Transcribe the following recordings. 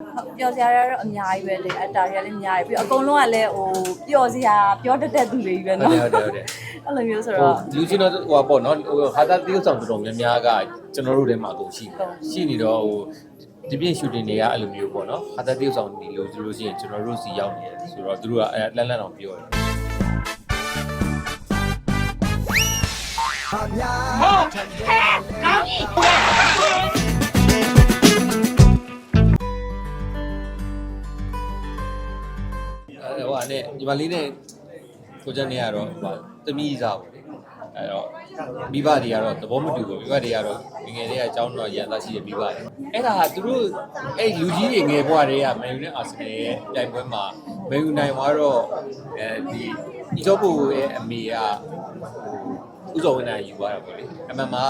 ဟုတ်ပျော်စရာတွေကတော့အများကြီးပဲလေအတားတွေကလည်းအများကြီးပြီးတော့အကုန်လုံးကလည်းဟိုပျော်စရာပြောတတ်တဲ့သူတွေကြီးပဲဟုတ်နော်တယ်ဟုတ်တယ်ဟုတ်တယ်အဲ့လိုမျိုးဆိုဟိုတော့ လူချင်းတော့ဟိုပေါ့နော်ဟိုဟာတာတိကျဆောင်တော်တော်များများကကျွန်တော်တို့ထဲမှာအကုန်ရှိတယ်ရှိနေတော့ဟိုဒီပြင် shooting တွေကအဲ့လိုမျိုးပေါ့နော်ဟာတာတိကျဆောင်ဒီလိုဆိုလို့ရှိရင်ကျွန်တော်တို့စီရောက်နေတယ်ဆိုတော့သူတို့ကအဲလန့်လန့်အောင်ပြောတယ်အဲ ဟိုအနေညီမလေးနဲ့ကိုကျန်နေရတော့ဟိုတမီးစားပေါ့လေအဲတော့မိဘတွေကတော့သဘောမတူဘူးမိဘတွေကတော့ငငယ်လေးကအကြောင်းတော့ရန်သားရှိတဲ့မိဘတွေအဲ့ဒါဟာသူတို့အဲ့လူကြီးတွေငယ်ဘွားတွေကမန်ယူနဲ့အာဆင်နယ်ရဲ့တိုင်ပွဲမှာမန်ယူနိုင်သွားတော့အဲဒီဒီတော့ဘူရဲ့အမေကဟိုဥစ္စာဝင်နိုင်ယူသွားတာပေါ့လေအမှန်မှာ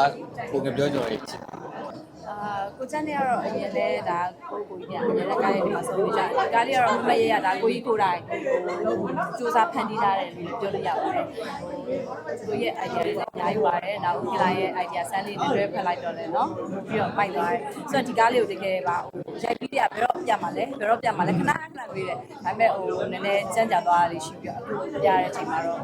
ကိုကပြောကြတယ် အာကိုချမ်းလေးကတော့အရင်လဲဒါကိုကိုကြီးကအရင်လဲကားလေးမှာဆုံးပြီးကြတယ်။ကားလေးကတော့မမရရဒါကိုကြီးကိုယ်တိုင်ဟိုစူးစမ်းဖန်တီးထားတယ်လို့ပြောလို့ရပါတယ်။ကိုရဲ့ idea တွေအများကြီးပါတယ်။ဒါဦးခလာရဲ့ idea ဆန်းလေးတွေတွဲဖက်လိုက်တော့လဲနော်။ပြီးတော့ပိုက်သွားတယ်။ဆိုတော့ဒီကားလေးကိုတကယ်ပါဟိုရိုက်ပြီးတည်းကဘယ်တော့ပြတ်မှာလဲဘယ်တော့ပြတ်မှာလဲခဏခဏပြီးတယ်။ဒါပေမဲ့ဟိုနည်းနည်းကြမ်းကြသွားတာလေးရှိပြီးတော့အခုပြရတဲ့အချိန်မှာတော့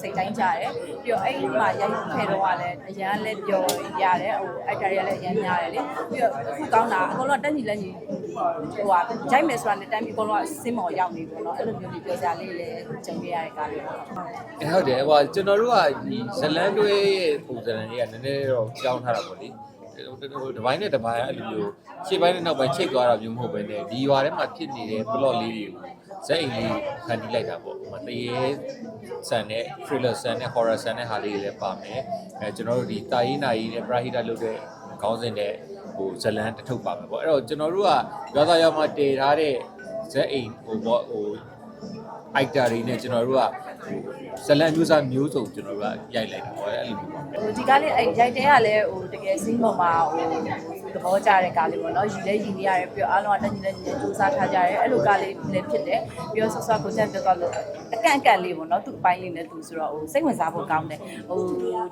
စိတ်တိုင်းကြရတယ်။ပြီးတော့အဲ့ဒီမှာရိုက်ခဲတော့ကလည်းအရန်လည်းပြောရတယ်ဟို idea တွေလည်းအရန်များတယ်လေ။ပြီးတော့အခုကောင်းတာအကုန်လုံးတက်ညီလက်ညီဟိုဟာဂျိုက်မယ်ဆိုတာနဲ့တမ်းပြီးအကုန်လုံးကစင်းမော်ရောက်နေပေါ့နော်အဲ့လိုမျိုးကြီးပြောကြလေးလည်းကြုံခဲ့ရတဲ့ကားလေးပေါ့အဲ့ဟုတ်တယ်ဟိုဟာကျွန်တော်တို့ကဒီဇလန်တွဲရဲ့ပုံစံတွေကနည်းနည်းတော့ကြောင်းထားတာပေါ့လေဒီဘိုင်းနဲ့ဒီဘိုင်းအဲ့လိုမျိုးခြေပိုင်းနဲ့နောက်ပိုင်းချိတ်သွားတာမျိုးမဟုတ်ဘဲနဲ့ဒီရွာထဲမှာဖြစ်နေတဲ့ plot လေးတွေကိုဇက်အိမ်လေးခံတီးလိုက်တာပေါ့ဟိုမှာတရေဆန်တဲ့ thriller ဆန်တဲ့ horror ဆန်တဲ့ဟာလေးတွေလည်းပါမယ်အဲကျွန်တော်တို့ဒီတာယီနာယီနဲ့ brahida လုပ်တဲ့ခေါင်းစဉ်တဲ့ ဟိုဇလန်တစ်ထုပ်ပါမယ်ပေါ့အဲ့တော့ကျွန်တော်တို့ကရွာသားရွာမှာတည်ထားတဲ့ဇက်အိမ်ဟိုပေါ့ဟို အိုက်တာတွေနဲ့ကျွန်တော်တို့ကဇလန်မျိုးစားမျိုးစုံကျွန်တော်တို့ကရိုက်လိုက်တာပေါ့အဲ့လိုမျိုးပါဟိုဒီကားလေးအဲ့ရိုက်တဲ့ကလည်းဟိုတကယ်စင်းပေါ်မှာဟိုသဘောကျတဲ့ကားလေးပေါ့နော်ယူလဲယူနေရတယ်ပြီးတော့အားလုံးကတက်ညီလက်ညီနဲ့စူးစမ်းထားကြတယ်အဲ့လိုကားလေးလည်းဖြစ်တယ်ပြီးတော့ဆော့ဆော့ကိုချက်ပြောတော့လို့အကန့်အကန့်လေးပေါ့နော်သူ့အပိုင်းလေးနဲ့သူဆိုတော့ဟိုစိတ်ဝင်စားဖို့ကောင်းတယ်ဟို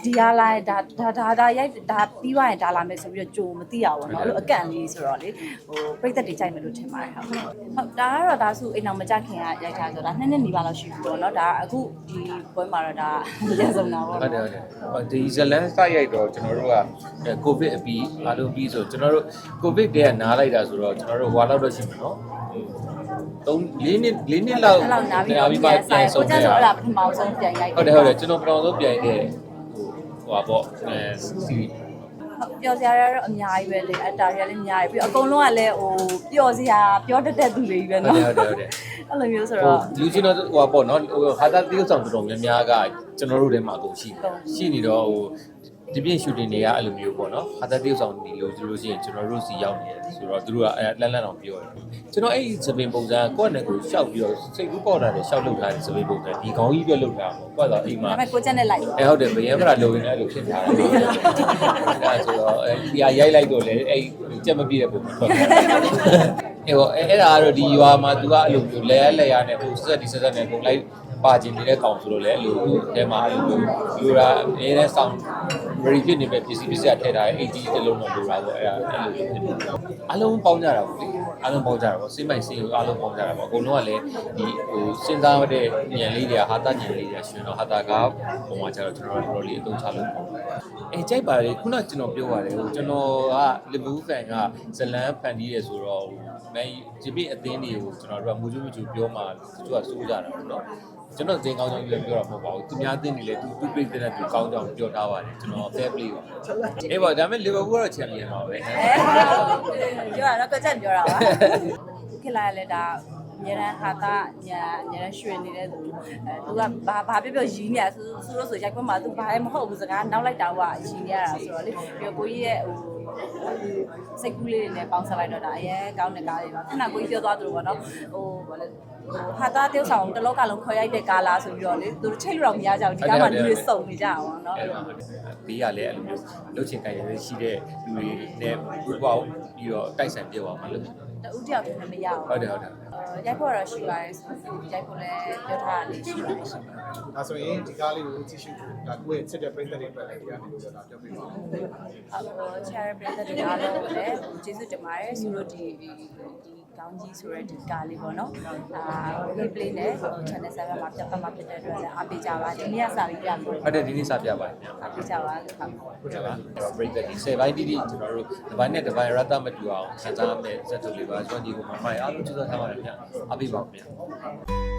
ဒီအားလိုက်ဒါဒါဒါဒါရိုက်ဒါပြီးသွားရင်ဒါလာမယ်ဆိုပြီးတော့ကြိုမသိရဘူးပေါ့နော်အဲ့လိုအကန့်လေးဆိုတော့လေဟိုပြိသက်တွေကြိုက်မယ်လို့ထင်ပါတယ်ဟုတ်ဟုတ်ဒါကတော့ဒါဆိုအိမ်အောင်မကြခင်ကရိုက်ထားဆိုတော့နှစ်နှစ်နီးပါးလောက်ရှိပြီပေါ့နော်ဒါအခုဒီပွဲမှာတော့ဒါရဆုံးတာပေါ့ဟုတ်တယ်ဟုတ်တယ်ဟိုဒီဇလန်စရိုက်တော့ကျွန်တော်တို့ကကိုဗစ်အပြီးအားလုံးပြီးဆိုကျွန်တော်တို့ကိုဗစ်တည်းကနားလိုက်တာဆိုတော့ကျွန်တော်တို့ဟွာလောက်တော့ရှိမှာနော်သုံး၄နှစ်၄နှစ်လောက်အဲ့လောက်နားပြီးနားတော့ပြီးပြပါန်ပြဆိုင်န်ကိုဆုံးကျခဲ့တော့တာအဲ့ဒါပထမဆုံးပြန်ရိုက်ဟုတ်တယ်ဟုတ်တယ်ကျွန်တော်ပထမဆုံးပြိုင်တဲ့ဟိုဟွာပေါ့အဲစီ ပျော်စရာတွေကတော့အများကြီးပဲလေအတားတွေကလည်းအများကြီးပြီးတော့အကုန်လုံးကလည်းဟိုပျော်စရာပြောတတ်တဲ့သူတွေကြီးပဲဟုတ်နော်တယ်ဟုတ်တယ်ဟုတ်တယ်အဲ့လိုမျိုးဆိုဟိုတော့လူချင်းတော့ဟိုပေါ့နော်ဟိုဟာတာတိကျဆောင်တော်တော်များများကကျွန်တော်တို့ထဲမှာအကုန်ရှိတယ်ရှိနေတော့ဟို ဒီပြင် shooting တွေကအဲ့လိုမျိုးပေါ့နော်ဟာတာတိကျဆောင်ဒီလိုဆိုလို့ရှိရင်ကျွန်တော်တို့စီရောက်နေတယ်ဆိုတော့သူတို့ကအဲလန့်လန့်အောင်ပြောတယ်ကျွန်တော်အဲ့ဒီသပင်ပုံစံကိုယ့်နဲ့ကိုရှောက်ပြီးတော့စိတ်ကူးပေါက်တာနဲ့ရှောက်လုပ်ထားတဲ့သပင်ပုံစံဒီခေါင်းကြီးပြလုပ်ထားမှာကိုယ့်တော့အိမ်မှာဒါပေမဲ့ကိုကျက်နဲ့လိုက်အဲဟုတ်တယ်ဗျရမလာလိုရင်းအဲ့လိုဖြစ်ထားတယ်ဒါဆိုတော့အဲဒီဟာရိုက်လိုက်တော့လေအဲ့ကြက်မပြည့်တဲ့ပုံထွက်သွားတယ်အဲဟိုအဲ့ဒါကတော့ဒီရွာမှာသူကအဲ့လိုမျိုးလဲလဲရနဲ့ဟိုဆက်ဒီဆက်ဆက်နဲ့ပုံလိုက် ပါကျင်နေတဲ့ကောင်ဆိုလို့လေအဲ့လိုအဲမှာအဲ့လိုလူရာအင်းနဲ့ဆောင်း ready ဖြစ်နေပဲပစ္စည်းပစ္စည်းထည့်ထားတဲ့ AG တစ်လုံးတော့လိုတာပေါ့အဲ့ဒါအဲ့လိုဖြစ်နေအလုံးပေါင်းကြတာပေါ့လေအလုံးပေါင်းကြတာပေါ့စိမ့်မိုင်စိမ့်အလုံးပေါင်းကြတာပေါ့အကုန်လုံးကလည်းဒီဟိုစဉ်းစားတဲ့ဉာဏ်လေးတွေကဟာတာဉာဏ်လေးတွေရှင်တော့ဟာတာကပုံမှာကျတော့ကျွန်တော်တို့တော်တော်လေးအသုံးချလို့ပေါ့အဲကြိုက်ပါလေခုနကကျွန်တော်ပြောပါတယ်ဟိုကျွန်တော်ကလီဗာပူးဖန်ကဇလန်ဖန်တီးရဆိုတော့ မန်ဂျပီအသင်းတွေကိုကျွန်တော်တို့ကမူကျူးမကျူးပြောမှသူကစိုးကြတာပေါ့နော်ကျွန်တော်တင်ကောင်းကြောင်းကြီးလည်းပြောတာမဟုတ်ပါဘူးသူများအသင်းတွေလည်းသူသူပြိတဲ့သူကောင်းကြောင်းပြောထားပါတယ်ကျွန်တော် fair play ပါအေးပါဒါပေမဲ့လီဗာပူးကတော့ချန်ပီယံပါပဲအဲပြောတာတော့ကိုကျက်ပြောတာပါခင်လာရလဲဒါအများရန်ဟာတာညာအများရန်ရွှေနေတဲ့သူအဲသူကဘာဘာပြောပြောရီးနေရဆိုဆိုလို့ဆိုရိုက်ခွင့်မှာသူဘာမှမဟုတ်ဘူးစကားနောက်လိုက်တာကရီးနေရတာဆိုတော့လေပြီးတော့ကိုကြီးရဲ့ဟို စိတ်ကူးလေးတွေနဲ့ပေါင်းဆက်လိုက်တော့ဒါအရင်ကောင်းတဲ့ကားတွေပါခဏကိုကြီးပြောသွားသူပေါ့နော်ဟိုဘာလဲဟိုဟာတာတေးဆောင်တလောကလုံးခေါ်ရိုက်တဲ့ကားလားဆိုပြီးတော့လေသူချိတ်လို့တော့မရကြဘူးဒီကားမှာလူတွေစုံနေကြအောင်နော်အဲ့တော့ဘေးကလည်းအဲ့လိုမျိုးလှုပ်ချင်ကြရရှိတဲ့လူတွေနဲ့ပူပေါင်းပြီးတော့တိုက်ဆိုင်ပြအောင်မလုပ်ဘူးတူတယောက်တည်းနဲ့မရဘူးဟုတ်တယ်ဟုတ်တယ် ရိုက်ဖို့တော့ရှိပါတယ်ရိုက်ဖို့လည်းပြောထားတာလေးရှိပါတယ်ဒါဆိုရင်ဒီကားလေးကိုကြည့်ရှုဒါကိုယ့်ရဲ့ချစ်တဲ့ပရိသတ်တွေအတွက်လည်းဒီကနေလို့ဆိုတာပြောပြပါဦးဟို share ပြတဲ့တရားလုံးလည်းကျေးဇူးတင်ပါတယ်ဆိုလို့ဒီဒီ ကောင်းကြီးဆိုတဲ့ဒီကားလေးပေါ့နော်အာ replay နဲ့ channel 7မှာပြတ်ပတ်မှာဖြစ်တဲ့အတွက်လည်းအားပေးကြပါဒီနေ့ကစပြီးပြလို့ဟုတ်တယ်ဒီနေ့စပြပါတယ်ခင်ဗျာအားပေးကြပါလို့ဟုတ်ဟုတ်ကဲ့ပါအဲ့တော့ break တဲ့ဒီ10ဘိုင်းတိတိကျွန်တော်တို့ဒီဘိုင်းနဲ့ဒီဘိုင်းရတာမတူအောင်စံစားမယ်စက်တူလေးပါကျွန်တော်ဒီကိုမမိုင်အားလုံးကျူးစားထားပါတယ်ခင်ဗျာအပိပါခင်ဗျာ